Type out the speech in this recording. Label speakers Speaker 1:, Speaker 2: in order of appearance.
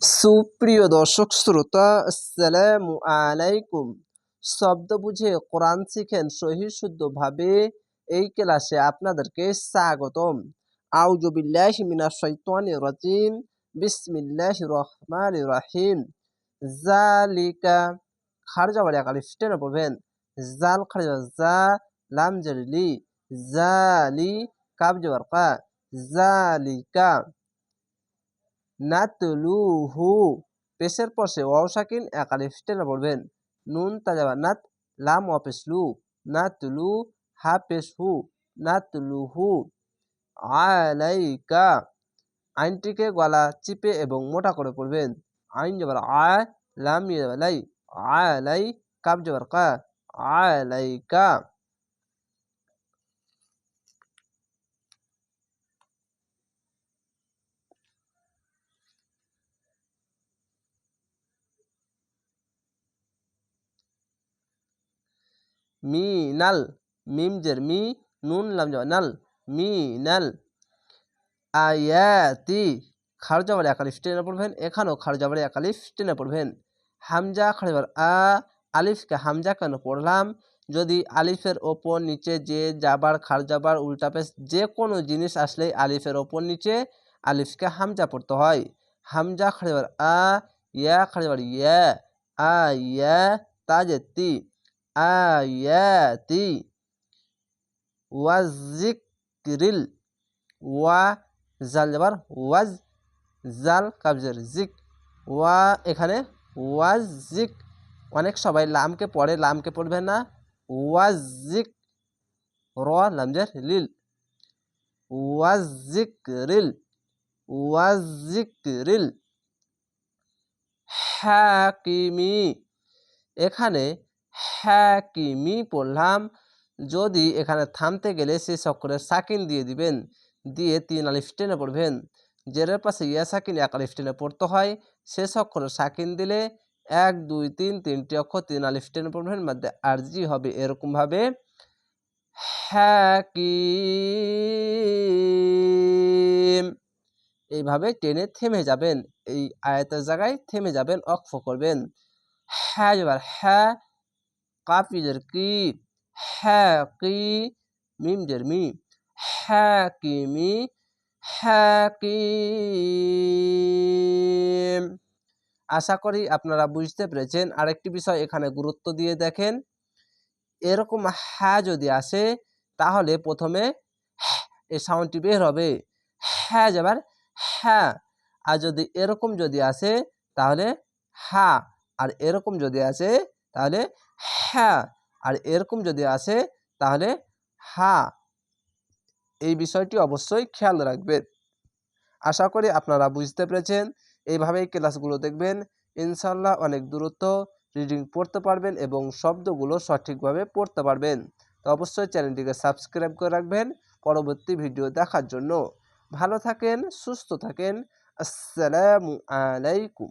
Speaker 1: সুপ্রিয় দর্শক শ্রোতা, আসসালামু আলাইকুম। শব্দ বুঝে কোরআন শিখেন সহি শুদ্ধভাবে এই ক্লাসে আপনাদেরকে স্বাগতম। আউযু বিল্লাহি মিনাশ শাইতানির রাজিম। বিসমিল্লাহির রহমানির রহিম। জালিকা খারজা বাড়ি আকালিফ টেনে পড়বেন। জাল খারজা, জা, লাম জালি জালি কাব জবর কা। জালিকা। নাতলুহু। পেশের পশে ওয়াও সাকিন এক আলিফ টেনে পড়বেন। নুন তাজাবা নাত, লাম অপেসলু নাতলু হা পেশ হু নাতলুহু। আলাইকা। আইনটিকে গলা চিপে এবং মোটা করে পড়বেন। আইন যাবার আ, লাম লাই। আলাই কাব যাবার কা। আলাইকা। মিনাল মিম জের মি নুন লাম যাওয়া নাল মিনাল আয়াতি খারজা বাড়ি একালিফ টেনে পড়বেন এখানেও খারজা বাড়ি একালিফ টেনে পড়বেন হামজা খার খারজাবার আ আলিফকে হামজা কেন পড়লাম যদি আলিফের ওপর নিচে যে যাবার খারজাবার উল্টা পেশ যে কোনো জিনিস আসলেই আলিফের ওপর নিচে আলিফকে হামজা পড়তে হয় হামজা খার খারজাবার আ ইয়া খার খারজাবার ইয়া আ ইয়া তাজেতি আয়াতি ওয়াজিক্রিল ওয়া জাল যাবার ওয়াজ জাল কাবজের জিক ওয়া এখানে ওয়াজিক অনেক সবাই লামকে পড়ে, লামকে পড়বে না। ওয়াজিক র লামজের লিল। ওয়াজিক্রিল ওয়াজিক্রিল হাকিমি এখানে হ্যাকিমি পড়লাম যদি এখানে থামতে গেলে সেই অক্ষরের সাকিন দিয়ে দিবেন, দিয়ে তিন আলিফ টেনে পড়বেন। জেরের পাশে ইয়া সাকিন এক আলিফ টেনে পড়তে হয়। শেষ অক্ষরের সাকিন দিলে এক, দুই, তিন, তিনটি অক্ষর তিন আলিফ টেনে পড়বেন, মধ্যে আরজি হবে এরকমভাবে হ্যাকিম এইভাবে টেনে থেমে যাবেন। এই আয়াতের জায়গায় থেমে যাবেন, অক্ষ করবেন। হ্যাঁ এবার হ্যাঁ কাফিজের কি হ্যাঁ কি মিম জের মি হ্যাঁ কি মি হ্যাঁ কি আশা করি আপনারা বুঝতে পেরেছেন। আরেকটি বিষয় এখানে গুরুত্ব দিয়ে দেখেন। এরকম হ্যাঁ যদি আসে, তাহলে প্রথমে এই সাউন্ডটি বের হবে। হ্যাঁ যাবার হ্যাঁ আর যদি এরকম যদি আসে, তাহলে হা। আর এরকম যদি আসে তাহলে হ্যাঁ। আর এরকম যদি আসে, তাহলে হা। এই বিষয়টি অবশ্যই খেয়াল রাখবেন। আশা করি আপনারা বুঝতে পেরেছেন। এইভাবেই ক্লাসগুলো দেখবেন। ইনশাল্লাহ অনেক দূরত্ব রিডিং পড়তে পারবেন এবং শব্দগুলো সঠিকভাবে পড়তে পারবেন। তো অবশ্যই চ্যানেলটিকে সাবস্ক্রাইব করে রাখবেন পরবর্তী ভিডিও দেখার জন্য। ভালো থাকেন, সুস্থ থাকেন। আসসালামু আলাইকুম।